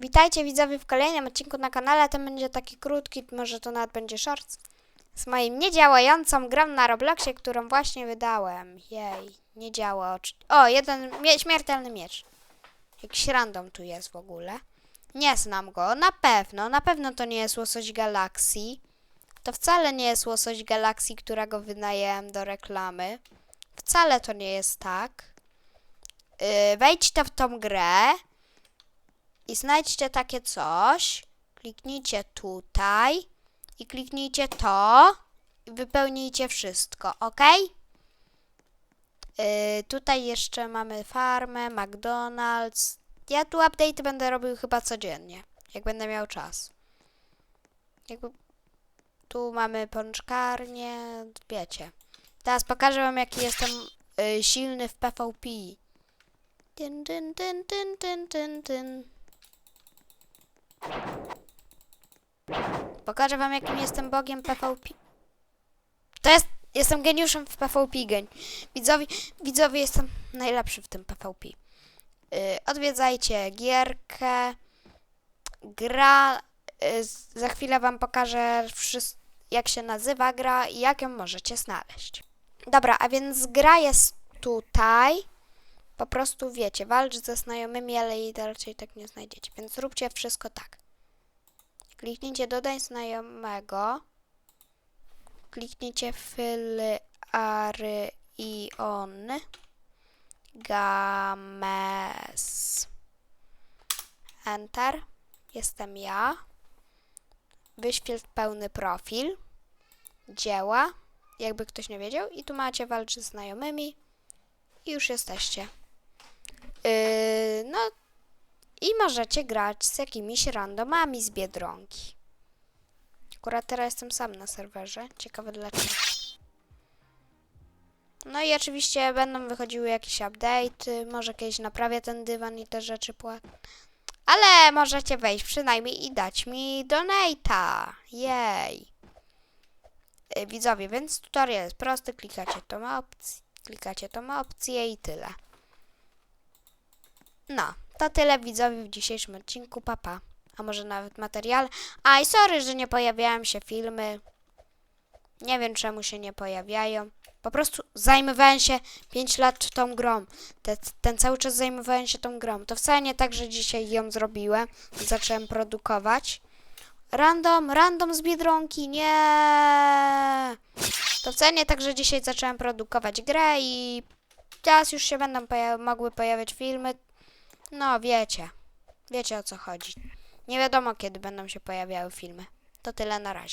Witajcie widzowie w kolejnym odcinku na kanale. Ten będzie taki krótki, może to nawet będzie shorts. Z moim niedziałającą grą na Robloxie, którą właśnie wydałem. Jej, nie działa. O, jeden mie śmiertelny miecz. Jakiś random tu jest w ogóle. Nie znam go, na pewno. Na pewno to nie jest łosoś galaksji. To wcale nie jest łosoś galaksji, którego wynajęłem do reklamy. Wcale to nie jest tak. Yy, wejdźcie w tą grę i znajdźcie takie coś. Kliknijcie tutaj i kliknijcie to i wypełnijcie wszystko, ok? Yy, tutaj jeszcze mamy farmę, McDonald's. Ja tu update będę robił chyba codziennie, jak będę miał czas. Jakby tu mamy pączkarnię, wiecie. Teraz pokażę wam jaki jestem yy, silny w PvP. Tyn, tyn, tyn, tyn, tyn, tyn, tyn. Pokażę wam jakim jestem bogiem PvP. To jest, jestem geniuszem w PvP geń. Widzowie, widzowie jestem najlepszy w tym PvP. Yy, odwiedzajcie gierkę. Gra. Yy, za chwilę wam pokażę wszystko jak się nazywa gra i jak ją możecie znaleźć. Dobra, a więc gra jest tutaj. Po prostu wiecie, walcz ze znajomymi, ale jej raczej tak nie znajdziecie. Więc róbcie wszystko tak. Kliknijcie dodaj znajomego. Kliknijcie fill ary i on. Games. Enter. Jestem ja. Wyświetl pełny profil. Dzieła. Jakby ktoś nie wiedział. I tu macie walcz ze znajomymi. I już jesteście. Yy, no i możecie grać z jakimiś randomami z Biedronki. Akurat teraz jestem sam na serwerze. Ciekawe dlaczego. No i oczywiście będą wychodziły jakieś update'y. Może kiedyś naprawię ten dywan i te rzeczy płat. Ale możecie wejść przynajmniej i dać mi donate'a. Jej. Yy, Widzowie, więc tutorial jest prosty. Klikacie tą opcję, klikacie tą opcję i tyle. No, to tyle widzowie w dzisiejszym odcinku, papa. A może nawet materiale. Aj, sorry, że nie pojawiają się filmy. Nie wiem czemu się nie pojawiają. Po prostu zajmowałem się 5 lat tą grą. Te, ten cały czas zajmowałem się tą grą. To wcale nie tak, że dzisiaj ją zrobiłem. i Zacząłem produkować. Random, random z Biedronki, nie. To wcale nie tak, że dzisiaj zacząłem produkować grę i teraz już się będą poja- mogły pojawiać filmy. No, wiecie. Wiecie o co chodzi. Nie wiadomo, kiedy będą się pojawiały filmy. To tyle na razie.